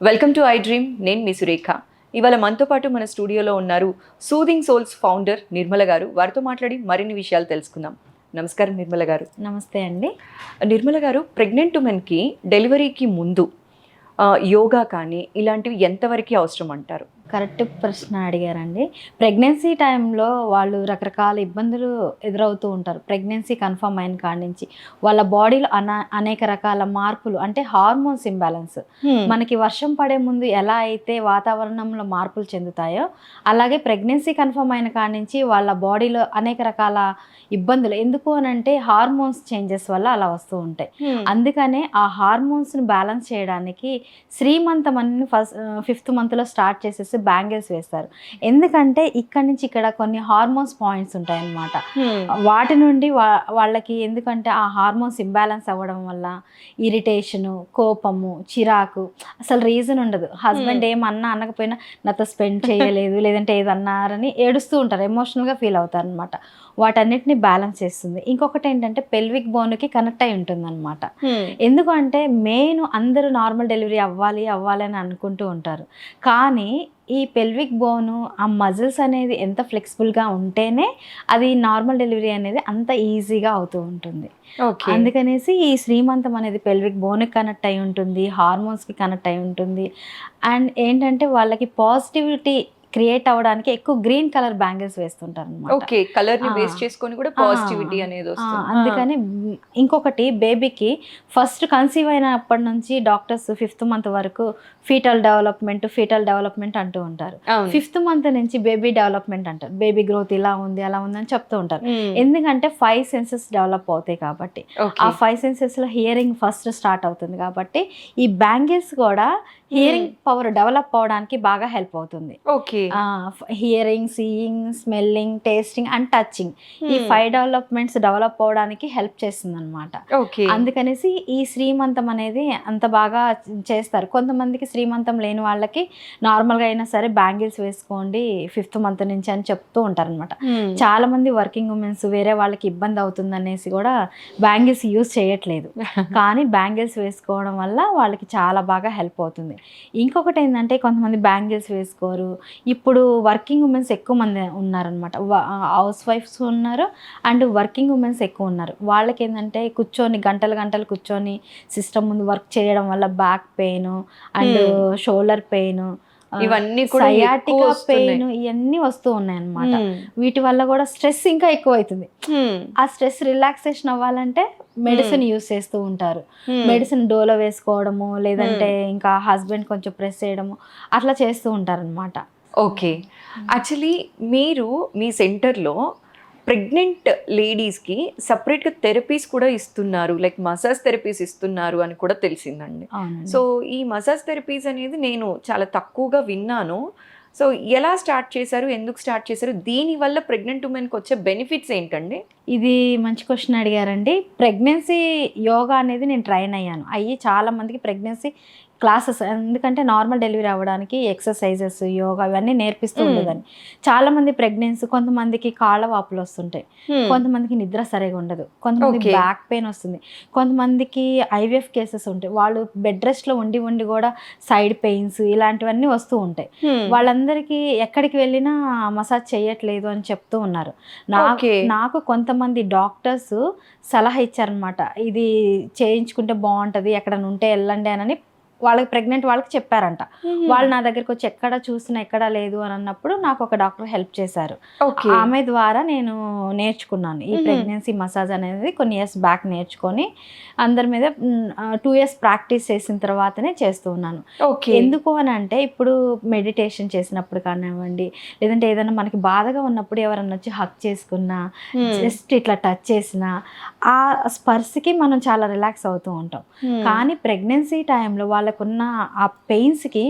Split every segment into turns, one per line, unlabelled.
Welcome to I dream నేను మీ సురేఖ. ఇవాళ మనతో పాటు మన స్టూడియోలో ఉన్నారు సూదింగ్ సోల్స్ ఫౌండర్ నిర్మల గారు. వారితో మాట్లాడి మరిన్ని విషయాలు తెలుసుకుందాం. నమస్కారం నిర్మల గారు.
నమస్తే అండి.
నిర్మల గారు ప్రెగ్నెంట్ ఉమెన్కి డెలివరీకి ముందు యోగా కానీ ఇలాంటివి ఎంతవరకు అవసరం అంటారు?
కరెక్ట్ ప్రశ్న అడిగారండి. ప్రెగ్నెన్సీ టైంలో వాళ్ళు రకరకాల ఇబ్బందులు ఎదురవుతూ ఉంటారు. ప్రెగ్నెన్సీ కన్ఫర్మ్ అయిన కాడి నుంచి వాళ్ళ బాడీలో అన అనేక రకాల మార్పులు అంటే హార్మోన్స్ ఇంబ్యాలెన్స్. మనకి వర్షం పడే ముందు ఎలా అయితే వాతావరణంలో మార్పులు చెందుతాయో అలాగే ప్రెగ్నెన్సీ కన్ఫర్మ్ అయిన కాడి నుంచి వాళ్ళ బాడీలో అనేక రకాల ఇబ్బందులు. ఎందుకు అని అంటే హార్మోన్స్ చేంజెస్ వల్ల అలా వస్తూ ఉంటాయి. అందుకనే ఆ హార్మోన్స్ని బ్యాలెన్స్ చేయడానికి శ్రీమంతం అని ఫస్ట్ ఫిఫ్త్ మంత్లో స్టార్ట్ చేసేసి బ్యాంగిల్స్ వేస్తారు. ఎందుకంటే ఇక్కడ నుంచి ఇక్కడ కొన్ని హార్మోన్స్ పాయింట్స్ ఉంటాయన్నమాట. వాటి నుండి వాళ్ళకి ఎందుకంటే ఆ హార్మోన్స్ ఇంబ్యాలెన్స్ అవ్వడం వల్ల ఇరిటేషను కోపము చిరాకు అసలు రీజన్ ఉండదు. హస్బెండ్ ఏమన్నా అనకపోయినా నాతో స్పెండ్ చేయలేదు లేదంటే ఏదన్నారని ఏడుస్తూ ఉంటారు. ఎమోషనల్గా ఫీల్ అవుతారు అనమాట వాటన్నిటిని బ్యాలెన్స్ చేస్తుంది. ఇంకొకటి ఏంటంటే పెల్విక్ బోన్కి కనెక్ట్ అయి ఉంటుంది అనమాట ఎందుకంటే మెయిన్ అందరూ నార్మల్ డెలివరీ అవ్వాలి అవ్వాలి అని అనుకుంటూ ఉంటారు. కానీ ఈ పెల్విక్ బోను ఆ మజిల్స్ అనేది ఎంత ఫ్లెక్సిబుల్గా ఉంటేనే అది నార్మల్ డెలివరీ అనేది అంత ఈజీగా అవుతూ ఉంటుంది.
ఓకే.
అందుకనేసి ఈ శ్రీమంతం అనేది పెల్విక్ బోన్కి కనెక్ట్ అయి ఉంటుంది హార్మోన్స్కి కనెక్ట్ అయి ఉంటుంది. అండ్ ఏంటంటే వాళ్ళకి పాజిటివిటీ క్రియేట్ అవ్వడానికి ఎక్కువ గ్రీన్ కలర్ బ్యాంగిల్స్ వేస్తుంటారు అనమాట
ఓకే
కలర్ని.
బేస్ చేసుకొని కూడా పాజిటివిటీ అనేది వస్తుంది.
అందుకని ఇంకొకటి బేబీకి ఫస్ట్ కన్సీవ్ అయినప్పటి నుంచి డాక్టర్స్ ఫిఫ్త్ మంత్ వరకు ఫీటల్ డెవలప్మెంట్ ఫీటల్ డెవలప్మెంట్ అంటూ ఉంటారు. ఫిఫ్త్ మంత్ నుంచి బేబీ డెవలప్మెంట్ అంటారు బేబీ గ్రోత్ ఇలా ఉంది అలా ఉంది అని చెప్తూ ఉంటారు. ఎందుకంటే ఫైవ్ సెన్సెస్ డెవలప్ అవుతాయి కాబట్టి. ఆ ఫైవ్ సెన్సెస్లో హియరింగ్ ఫస్ట్ స్టార్ట్ అవుతుంది కాబట్టి ఈ బ్యాంగిల్స్ కూడా హియరింగ్ పవర్ డెవలప్ అవడానికి బాగా హెల్ప్ అవుతుంది.
Okay.
Hearing seeing smelling tasting and touching ఈ
Hmm.
ఫైవ్ డెవలప్మెంట్స్ డెవలప్ అవడానికి హెల్ప్ చేస్తుంది అనమాట అందుకనేసి ఈ శ్రీమంతం అనేది అంత బాగా చేస్తారు. కొంతమందికి శ్రీమంతం లేని వాళ్ళకి నార్మల్గా అయినా సరే బ్యాంగిల్స్ వేసుకోండి ఫిఫ్త్ మంత్ నుంచి అని చెప్తూ ఉంటారనమాట
మ్మ్.
చాలా మంది వర్కింగ్ ఉమెన్స్ వేరే వాళ్ళకి ఇబ్బంది అవుతుంది అనేసి కూడా బ్యాంగిల్స్ యూజ్ చేయట్లేదు. కానీ బ్యాంగిల్స్ వేసుకోవడం వల్ల వాళ్ళకి చాలా బాగా హెల్ప్ అవుతుంది. ఇంకొకటి ఏంటంటే కొంతమంది బ్యాంగిల్స్ వేసుకోరు. ఇప్పుడు వర్కింగ్ ఉమెన్స్ ఎక్కువ మంది ఉన్నారనమాట హౌస్ వైఫ్స్ ఉన్నారు అండ్ వర్కింగ్ ఉమెన్స్ ఎక్కువ ఉన్నారు వాళ్ళకి ఏంటంటే కూర్చొని గంటలు గంటలు కూర్చొని సిస్టమ్ ముందు వర్క్ చేయడం వల్ల back pain and. Shoulder pain
ఇవన్నీ కూడా
సయాటికా. పెయిన్ ఇవన్నీ వస్తూ ఉన్నాయి అన్నమాట
మ్మ్.
వీటి వల్ల కూడా స్ట్రెస్ ఇంకా ఎక్కువ అవుతుంది. ఆ స్ట్రెస్ రిలాక్సేషన్ అవ్వాలంటే మెడిసిన్ యూస్ చేస్తూ ఉంటారు. మెడిసిన్ డోలో వేసుకోవడము లేదంటే ఇంకా హస్బెండ్ కొంచెం ప్రెస్ చేయడము అట్లా చేస్తూ ఉంటారు అనమాట
ఓకే. యాక్చువల్లీ మీరు మీ సెంటర్లో ప్రెగ్నెంట్ లేడీస్కి సపరేట్గా థెరపీస్ కూడా ఇస్తున్నారు. లైక్ మసాజ్ థెరపీస్ ఇస్తున్నారు అని కూడా తెలిసిందండి. సో ఈ మసాజ్ థెరపీస్ అనేది నేను చాలా తక్కువగా విన్నాను. సో ఎలా స్టార్ట్ చేశారు? ఎందుకు స్టార్ట్ చేశారు? దీనివల్ల ప్రెగ్నెంట్ ఉమెన్కి వచ్చే బెనిఫిట్స్ ఏంటండి?
ఇది మంచి క్వశ్చన్ అడిగారండి. ప్రెగ్నెన్సీ యోగా అనేది నేను ట్రైన్ అయ్యాను. అయ్యి చాలా మందికి ప్రెగ్నెన్సీ క్లాసెస్ ఎందుకంటే నార్మల్ డెలివరీ అవ్వడానికి ఎక్సర్సైజెస్ యోగా ఇవన్నీ నేర్పిస్తూ
Hmm.
ఉండేదాన్ని. చాలా మంది ప్రెగ్నెన్సీ కొంతమందికి కాళ్ళ వాపులు వస్తుంటాయి. కొంతమందికి నిద్ర సరిగా ఉండదు. కొంతమంది. బ్యాక్ పెయిన్ వస్తుంది. కొంతమందికి ఐవీఎఫ్ కేసెస్ ఉంటాయి. వాళ్ళు బెడ్ రెస్ట్లో ఉండి ఉండి కూడా సైడ్ పెయిన్స్ ఇలాంటివన్నీ వస్తూ ఉంటాయి. వాళ్ళందరికీ ఎక్కడికి వెళ్ళినా మసాజ్ చేయట్లేదు అని చెప్తూ ఉన్నారు. నా
Okay.
నాకు కొంతమంది డాక్టర్స్ సలహా ఇచ్చారనమాట ఇది చేయించుకుంటే బాగుంటుంది ఎక్కడ ఉంటే వెళ్ళండి అని వాళ్ళకి ప్రెగ్నెంట్ వాళ్ళకి చెప్పారంట. వాళ్ళు నా దగ్గరికి వచ్చి ఎక్కడ చూసినా ఎక్కడ లేదు అని అన్నప్పుడు నాకు ఒక డాక్టర్ హెల్ప్ చేశారు. ఆమె ద్వారా నేను నేర్చుకున్నాను. ఈ. ప్రెగ్నెన్సీ మసాజ్ అనేది కొన్ని ఇయర్స్ బ్యాక్ నేర్చుకొని అందరి మీద టూ ఇయర్స్ ప్రాక్టీస్ చేసిన తర్వాతనే చేస్తూ ఉన్నాను. ఎందుకు అని అంటే ఇప్పుడు మెడిటేషన్ చేసినప్పుడు కానివ్వండి లేదంటే ఏదైనా మనకి బాధగా ఉన్నప్పుడు ఎవరన్నా వచ్చి హక్ చేసుకున్నా జస్ట్ ఇట్లా టచ్ చేసినా ఆ స్పర్శకి మనం చాలా రిలాక్స్ అవుతూ ఉంటాం. కానీ ప్రెగ్నెన్సీ టైంలో వాళ్ళకున్న ఆ పెయిన్స్కి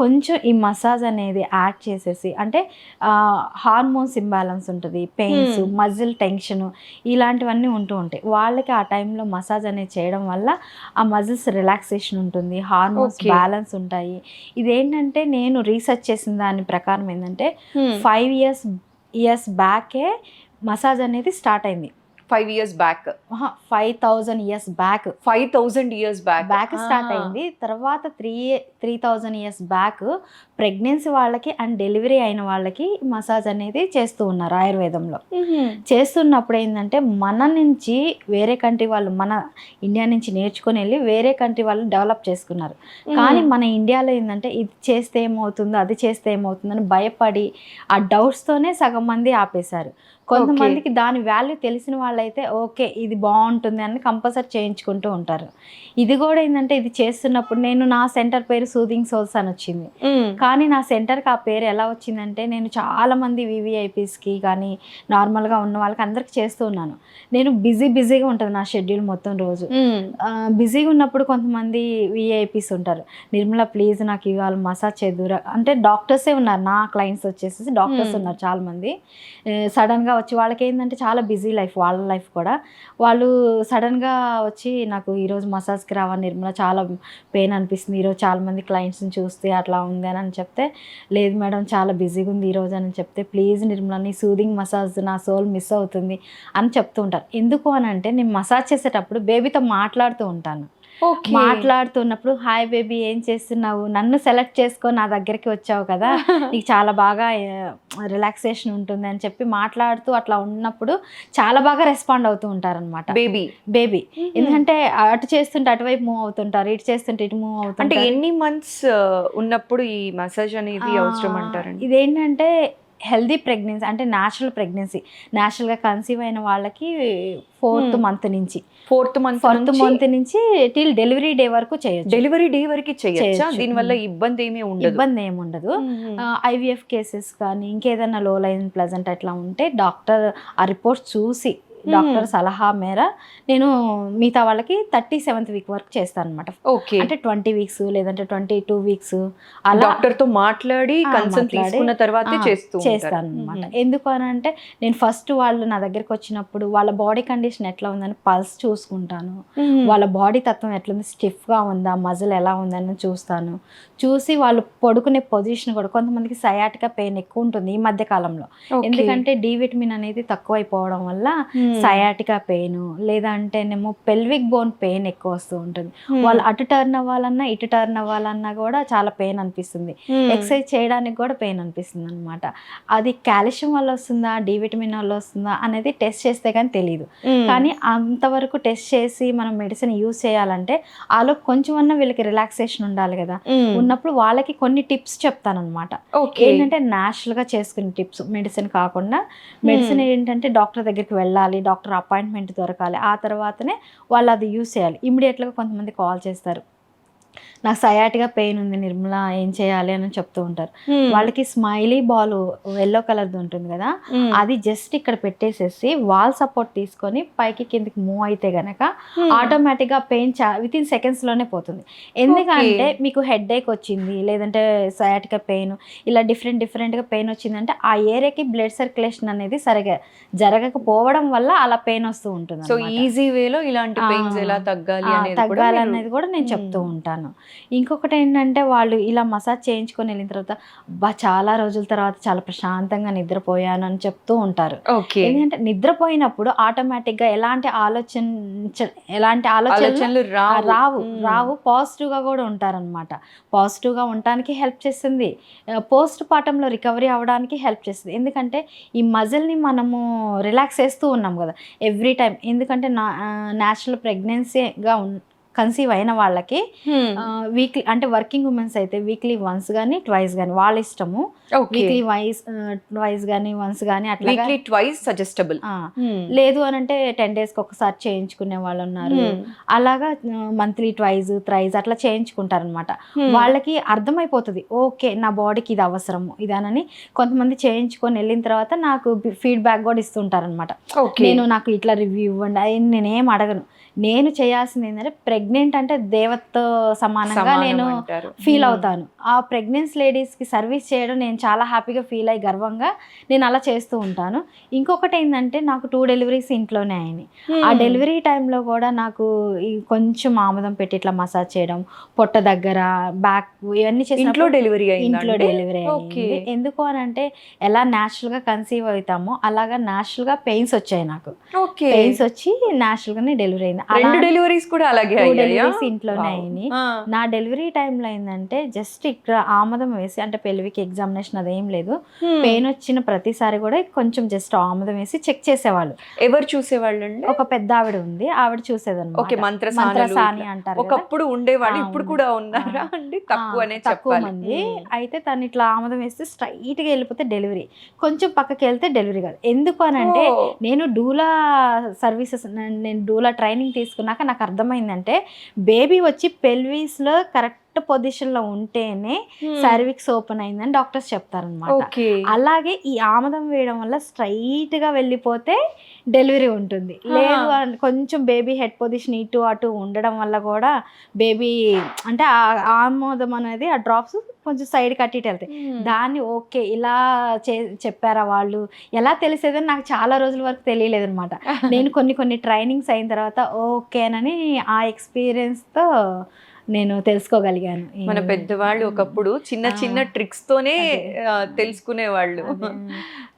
కొంచెం ఈ మసాజ్ అనేది యాడ్ చేసేసి అంటే హార్మోన్స్ ఇంబ్యాలెన్స్ ఉంటుంది పెయిన్స్. మజిల్ టెన్షన్ ఇలాంటివన్నీ ఉంటూ ఉంటాయి వాళ్ళకి ఆ టైంలో మసాజ్ అనేది చేయడం వల్ల ఆ మజిల్స్ రిలాక్సేషన్ ఉంటుంది హార్మోన్స్. బ్యాలెన్స్ ఉంటాయి ఇదేంటంటే నేను రీసెర్చ్ చేసిన దాని ప్రకారం ఏంటంటే ఫైవ్ ఇయర్స్ ఇయర్స్ బ్యాకే మసాజ్ అనేది స్టార్ట్ అయింది
five years back
five thousand years back
five thousand years back
back start అయింది. తర్వాత three three thousand years back pregnancy వాళ్ళకి అండ్ డెలివరీ అయిన వాళ్ళకి మసాజ్ అనేది చేస్తూ ఉన్నారు ఆయుర్వేదంలో. చేస్తున్నప్పుడు ఏంటంటే మన నుంచి వేరే కంట్రీ వాళ్ళు మన ఇండియా నుంచి నేర్చుకొని వెళ్ళి వేరే కంట్రీ వాళ్ళు డెవలప్ చేసుకున్నారు. కానీ మన ఇండియాలో ఏంటంటే ఇది చేస్తే ఏమవుతుందో అది చేస్తే ఏమవుతుందని భయపడి ఆ డౌట్స్తోనే సగం మంది ఆపేశారు. కొంతమందికి దాని వాల్యూ తెలిసిన వాళ్ళైతే ఓకే ఇది బాగుంటుంది అని కంపల్సరీ చేయించుకుంటూ ఉంటారు. ఇది కూడా ఏంటంటే ఇది చేస్తున్నప్పుడు నేను నా సెంటర్ పేరు సూదింగ్ సోల్స్ అని వచ్చింది. కానీ నా సెంటర్కి ఆ పేరు ఎలా వచ్చిందంటే నేను చాలా మంది వివిఐపీస్కి కానీ నార్మల్గా ఉన్న వాళ్ళకి అందరికి చేస్తూ ఉన్నాను. నేను బిజీ బిజీగా ఉంటుంది నా షెడ్యూల్ మొత్తం రోజు. బిజీగా ఉన్నప్పుడు కొంతమంది విఐపీస్ ఉంటారు. నిర్మల ప్లీజ్ నాకు ఇవాళ మసాజ్ చేద్దురా. అంటే డాక్టర్సే ఉన్నారు. నా క్లయింట్స్ వచ్చేసి డాక్టర్స్. ఉన్నారు చాలా మంది సడన్గా వచ్చి వాళ్ళకి ఏంటంటే చాలా బిజీ లైఫ్ వాళ్ళ లైఫ్ కూడా. వాళ్ళు సడన్గా వచ్చి నాకు ఈరోజు మసాజ్కి రావా నిర్మల చాలా పెయిన్ అనిపిస్తుంది. ఈరోజు చాలామంది క్లయింట్స్ని చూస్తే అట్లా ఉంది అని అని చెప్తే లేదు మేడం చాలా బిజీగా ఉంది ఈరోజు అని చెప్తే ప్లీజ్ నిర్మలని సూదింగ్ మసాజ్ నా సోల్ మిస్ అవుతుంది అని చెప్తూ ఉంటారు. ఎందుకు అని అంటే నేను మసాజ్ చేసేటప్పుడు బేబీతో మాట్లాడుతూ ఉంటాను. మాట్లాడుతున్నప్పుడు హాయ్ బేబీ ఏం చేస్తున్నావు? నన్ను సెలెక్ట్ చేసుకొని నా దగ్గరికి వచ్చావు కదా? నీకు చాలా బాగా రిలాక్సేషన్ ఉంటుంది అని చెప్పి మాట్లాడుతూ అట్లా ఉన్నప్పుడు చాలా బాగా రెస్పాండ్ అవుతూ ఉంటారు అనమాట
బేబీ.
బేబీ ఎందుకంటే అటు చేస్తుంటే అటువైపు మూవ్ అవుతుంటారు ఇటు చేస్తుంటే ఇటు మూవ్
అంటే
అవుతుంటారు.
ఎన్ని మంత్స్ ఉన్నప్పుడు ఈ మసాజ్ అనేది అవసరం అంటారండి?
ఇదేంటంటే హెల్దీ ప్రెగ్నెన్సీ అంటే న్యాచురల్ ప్రెగ్నెన్సీ. న్యాచురల్గా కన్సీవ్ అయిన వాళ్ళకి ఫోర్త్
Hmm.
మంత్ నుంచి.
ఫోర్త్ మంత్
ఫోర్త్ మంత్ నుంచి టిల్ డెలివరీ డే వరకు చేయొచ్చు.
డెలివరీ డే వరకు చేయొచ్చా?
చేయొచ్చు.
దీని వల్ల ఇబ్బంది ఏమీ ఉండదు.
ఇబ్బంది ఏమి ఉండదు. ఐవీఎఫ్ కేసెస్ కానీ ఇంకేదైనా లో లైన్ ప్లజెంట్ అట్లా ఉంటే డాక్టర్ ఆ రిపోర్ట్స్ చూసి డాక్టర్ సలహా మేర నేను మిగతా వాళ్ళకి థర్టీ సెవెంత్ వీక్ వరకు చేస్తాను అనమాట
ఓకే.
అంటే ట్వంటీ వీక్స్ లేదంటే ట్వంటీ టూ వీక్స్
డాక్టర్తో మాట్లాడి కన్సల్ట్ తీసుకున్న తర్వాతే చేస్తూ
చేస్తాను అనమాట ఎందుకు అని అంటే నేను ఫస్ట్ వాళ్ళు నా దగ్గరికి వచ్చినప్పుడు వాళ్ళ బాడీ కండిషన్ ఎట్లా ఉందని పల్స్ చూసుకుంటాను. వాళ్ళ బాడీ తత్వం ఎట్లుంది స్టిఫ్గా ఉందా మజిల్ ఎలా ఉందని చూస్తాను. చూసి వాళ్ళు పడుకునే పొజిషన్ కూడా కొంతమందికి సయాటికా పెయిన్ ఎక్కువ ఉంటుంది ఈ మధ్య కాలంలో. ఎందుకంటే డి విటమిన్ అనేది తక్కువైపోవడం వల్ల సయాటికా పెయిన్ లేదంటేనేమో పెల్విక్ బోన్ పెయిన్ ఎక్కువ వస్తూ ఉంటుంది. వాళ్ళు అటు టర్న్ అవ్వాలన్నా ఇటు టర్న్ అవ్వాలన్నా కూడా చాలా పెయిన్ అనిపిస్తుంది. ఎక్సర్సైజ్ చేయడానికి కూడా పెయిన్ అనిపిస్తుంది అనమాట అది కాల్షియం వల్ల వస్తుందా డి విటమిన్ వల్ల వస్తుందా అనేది టెస్ట్ చేస్తే కానీ తెలియదు కానీ అంతవరకు టెస్ట్ చేసి మనం మెడిసిన్ యూజ్ చేయాలంటే ఆలో కొంచెం అన్నా వీళ్ళకి రిలాక్సేషన్ ఉండాలి కదా. ఉన్నప్పుడు వాళ్ళకి కొన్ని టిప్స్ చెప్తానన్నమాట.
ఓకే
ఏంటంటే న్యాచురల్గా చేసుకునే టిప్స్ మెడిసిన్ కాకుండా మెడిసిన్ ఏంటంటే డాక్టర్ దగ్గరికి వెళ్ళాలి డాక్టర్ అపాయింట్మెంట్ దొరకాలి ఆ తర్వాతనే వాళ్ళు అది యూస్ చేయాలి. ఇమీడియట్గా కొంతమంది కాల్ చేస్తారు. నాకు సయాటిగా పెయిన్ ఉంది నిర్మల ఏం చేయాలి అని చెప్తూ ఉంటారు. వాళ్ళకి స్మైలీ బాల్ ఎల్లో కలర్ది ఉంటుంది కదా అది జస్ట్ ఇక్కడ పెట్టేసేసి వాల్ సపోర్ట్ తీసుకొని పైకి కిందకి మూవ్ అయితే గనక ఆటోమేటిక్గా పెయిన్ చా విత్ ఇన్ సెకండ్స్లోనే పోతుంది. ఎందుకంటే మీకు హెడ్ ఏక్ వచ్చింది లేదంటే సయాటికా పెయిన్ ఇలా డిఫరెంట్ డిఫరెంట్గా పెయిన్ వచ్చిందంటే ఆ ఏరియాకి బ్లడ్ సర్క్యులేషన్ అనేది సరిగా జరగకపోవడం వల్ల అలా పెయిన్ వస్తూ ఉంటుంది
సో. ఈజీ వేలో ఇలాంటి పెయిన్స్ ఎలా తగ్గాలి
ఆ,
అనేది కూడా
తగ్గాలి అనేది కూడా నేను చెప్తూ
మ్మ్.
ఉంటాను ఇంకొకటి ఏంటంటే వాళ్ళు ఇలా మసాజ్ చేయించుకొని వెళ్ళిన తర్వాత బా చాలా రోజుల తర్వాత చాలా ప్రశాంతంగా నిద్రపోయాను అని చెప్తూ ఉంటారు. ఎందుకంటే నిద్రపోయినప్పుడు ఆటోమేటిక్గా ఎలాంటి ఆలోచన ఎలాంటి ఆలోచనలు
రావు.
రావు.
మ్మ్.
రావు. పాజిటివ్గా కూడా ఉంటారనమాట పాజిటివ్గా ఉండటానికి హెల్ప్ చేస్తుంది. పోస్ట్ పార్టంలో రికవరీ అవ్వడానికి హెల్ప్ చేస్తుంది. ఎందుకంటే ఈ మజిల్ని మనము రిలాక్స్ చేస్తూ ఉన్నాం కదా ఎవ్రీ టైం ఎందుకంటే నా న్యాచురల్ ప్రెగ్నెన్సీగా కన్సీవ్ అయిన వాళ్ళకి
Hmm.
వీక్లీ అంటే వర్కింగ్ ఉమెన్స్ అయితే వీక్లీ వన్స్ కానీ ట్వైస్ కానీ వాళ్ళ ఇష్టము. వీక్లీ వైస్ ట్వైస్ కానీ వన్స్ కానీ అట్లా
వీక్లీ ట్వైస్ సజెస్టబుల్
లేదు అని అంటే టెన్ డేస్కి ఒకసారి చేయించుకునే వాళ్ళు ఉన్నారు.
Hmm.
అలాగా మంత్లీ ట్వైస్ థ్రైస్ అట్లా చేయించుకుంటారనమాట
Hmm.
వాళ్ళకి అర్థమైపోతుంది ఓకే నా బాడీకి ఇది అవసరము ఇదానని. కొంతమంది చేయించుకొని వెళ్ళిన తర్వాత నాకు ఫీడ్బ్యాక్ కూడా ఇస్తుంటారనమాట నేను నాకు ఇట్లా రివ్యూ ఇవ్వండి అది నేనేం అడగను. నేను చేయాల్సింది ఏంటంటే ప్రెగ్నెంట్ అంటే దేవతతో సమానంగా
సమానం
నేను. ఫీల్. అవుతాను. ఆ ప్రెగ్నెన్సీ లేడీస్కి సర్వీస్ చేయడం నేను చాలా హ్యాపీగా ఫీల్ అయ్యి గర్వంగా నేను అలా చేస్తూ ఉంటాను. ఇంకొకటి ఏంటంటే నాకు టూ డెలివరీస్ ఇంట్లోనే అయినాయి. ఆ. డెలివరీ టైంలో కూడా నాకు ఈ కొంచెం ఆముదం పెట్టి ఇట్లా మసాజ్ చేయడం పొట్ట దగ్గర బ్యాక్ ఇవన్నీ
ఇంట్లో
చేసినప్పుడు
డెలివరీ
ఇంట్లో డెలివరీ అయింది. ఎందుకు అని అంటే ఎలా natural గా కన్సీవ్ అవుతామో అలాగా natural గా పెయిన్స్ వచ్చాయి నాకు. పెయిన్స్ వచ్చి natural గానే డెలివరీ అయింది.
రెండు డెలివరీస్ కూడా అలాగే అయ్యాయా
డెలివరీస్ ఇంట్లోనే. అయినాయి
ఆ.
నా డెలివరీ టైంలో ఏంటంటే జస్ట్ ఇక్కడ ఆమదం వేసి అంటే పెళ్ళికి ఎగ్జామినేషన్ అదేం లేదు. పెయిన్ వచ్చిన ప్రతిసారి కూడా కొంచెం జస్ట్ ఆమదం వేసి చెక్ చేసేవాళ్ళు
ఎవరు చూసేవాళ్ళండి
ఒక పెద్ద ఆవిడ ఉంది ఆవిడ
ఓకే మంత్రసానులు
మంత్రసాని. అంటారు.
ఒకప్పుడు ఉండేవాళ్ళు ఇప్పుడు. కూడా ఉన్నారా. అండి తక్కువనే
తక్కువ
చెప్పాలి
మంది. అయితే తను ఇట్లా ఆమదం వేస్తే స్ట్రైట్గా వెళ్ళిపోతే డెలివరీ కొంచెం పక్కకి వెళ్తే డెలివరీ కాదు ఎందుకు అని అంటే. నేను డూలా సర్వీసెస్ నేను డూలా ట్రైనింగ్ తీసుకున్నాక నాకు అర్థమైందంటే బేబీ వచ్చి పెల్వీస్లో కరెక్ట్ పొజిషన్లో ఉంటేనే
Hmm.
సర్విక్స్ ఓపెన్ అయిందని డాక్టర్స్ చెప్తారనమాట అలాగే ఈ ఆమదం వేయడం వల్ల స్ట్రైట్గా వెళ్ళిపోతే డెలివరీ ఉంటుంది. లేదు కొంచెం బేబీ హెడ్ పొజిషన్ ఇటు అటు ఉండడం వల్ల కూడా బేబీ అంటే ఆ ఆమోదం అనేది ఆ డ్రాప్స్ కొంచెం సైడ్ కట్టి వెళ్తాయి. దాన్ని ఓకే ఇలా చే చెప్పారా వాళ్ళు? ఎలా తెలిసేదని నాకు చాలా రోజుల వరకు తెలియలేదు అనమాట నేను కొన్ని కొన్ని ట్రైనింగ్స్ అయిన తర్వాత ఓకేనని ఆ ఎక్స్పీరియన్స్తో నేను తెలుసుకోగలిగాను
మన పెద్దవాళ్ళు ఒకప్పుడు చిన్న. చిన్న ట్రిక్స్ తోనే తెలుసుకునేవాళ్ళు.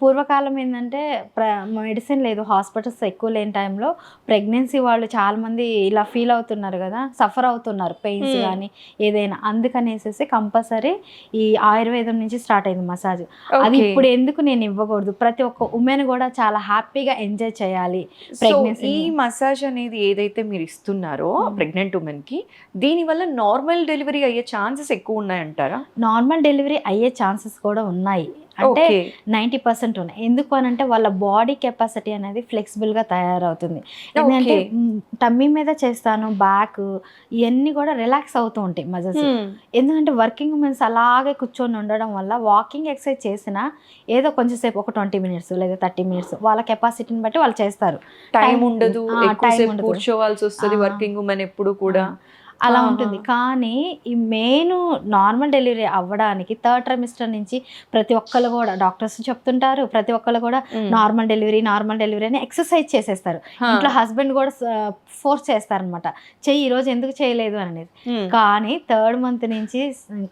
పూర్వకాలం ఏంటంటే ప్ర మెడిసిన్ లేదు హాస్పిటల్స్ ఎక్కువ లేని టైంలో ప్రెగ్నెన్సీ వాళ్ళు చాలా మంది ఇలా ఫీల్ అవుతున్నారు కదా సఫర్ అవుతున్నారు పెయిన్స్
Hmm.
కానీ ఏదైనా అందుకనేసేసి కంపల్సరీ ఈ ఆయుర్వేదం నుంచి స్టార్ట్ అయింది మసాజ్ అది. ఇప్పుడు ఎందుకు నేను ఇవ్వకూడదు ప్రతి ఒక్క ఉమెన్ కూడా చాలా హ్యాపీగా ఎంజాయ్ చేయాలి
సో
pregnancy
ఈ మసాజ్ అనేది ఏదైతే మీరు ఇస్తున్నారో
Hmm.
ప్రెగ్నెంట్ ఉమెన్కి దీని వల్ల నార్మల్ డెలివరీ అయ్యే ఛాన్సెస్ ఎక్కువ ఉన్నాయంటారా
నార్మల్ డెలివరీ అయ్యే ఛాన్సెస్ కూడా ఉన్నాయి అంటే నైంటీ పర్సెంట్ ఉన్నాయి ఎందుకు అని అంటే వాళ్ళ బాడీ కెపాసిటీ అనేది flexible గా తయారవుతుంది ఎందుకంటే. టమ్మీ మీద చేస్తాను బ్యాక్ ఇవన్నీ కూడా రిలాక్స్ అవుతూ ఉంటాయి మజల్స్. ఎందుకంటే వర్కింగ్ ఉమెన్స్ అలాగే కూర్చొని ఉండడం వల్ల వాకింగ్ ఎక్సర్సైజ్ చేసినా ఏదో కొంచెం సేపు ఒక ట్వంటీ మినిట్స్ లేదా థర్టీ మినిట్స్ వాళ్ళ కెపాసిటీని బట్టి వాళ్ళు చేస్తారు
టైం ఉండదు. కూర్చోవాల్సి వస్తుంది. వర్కింగ్ ఉమెన్ ఎప్పుడు కూడా
అలా. ఉంటుంది కానీ ఈ మెయిన్ నార్మల్ డెలివరీ అవ్వడానికి థర్డ్ ట్రైమిస్టర్ నుంచి ప్రతి ఒక్కరు కూడా డాక్టర్స్ చెప్తుంటారు ప్రతి ఒక్కరు కూడా. నార్మల్ డెలివరీ నార్మల్ డెలివరీ అని ఎక్సర్సైజ్ చేసేస్తారు. ఇంట్లో హస్బెండ్ కూడా ఫోర్స్ చేస్తారనమాట చెయ్యి ఈ రోజు ఎందుకు చేయలేదు అనేది. కానీ థర్డ్ మంత్ నుంచి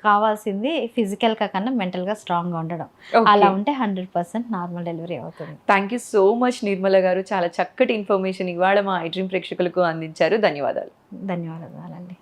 కావాల్సింది ఫిజికల్గా కన్నా మెంటల్గా స్ట్రాంగ్గా ఉండడం. అలా ఉంటే హండ్రెడ్ పర్సెంట్ నార్మల్ డెలివరీ అవుతుంది
thank you so much Nirmala garu చాలా చక్కటి ఇన్ఫర్మేషన్ ఇవాళ మా ఐడ్రీమ్ ప్రేక్షకులకు అందించారు ధన్యవాదాలు
ధన్యవాదాలండి.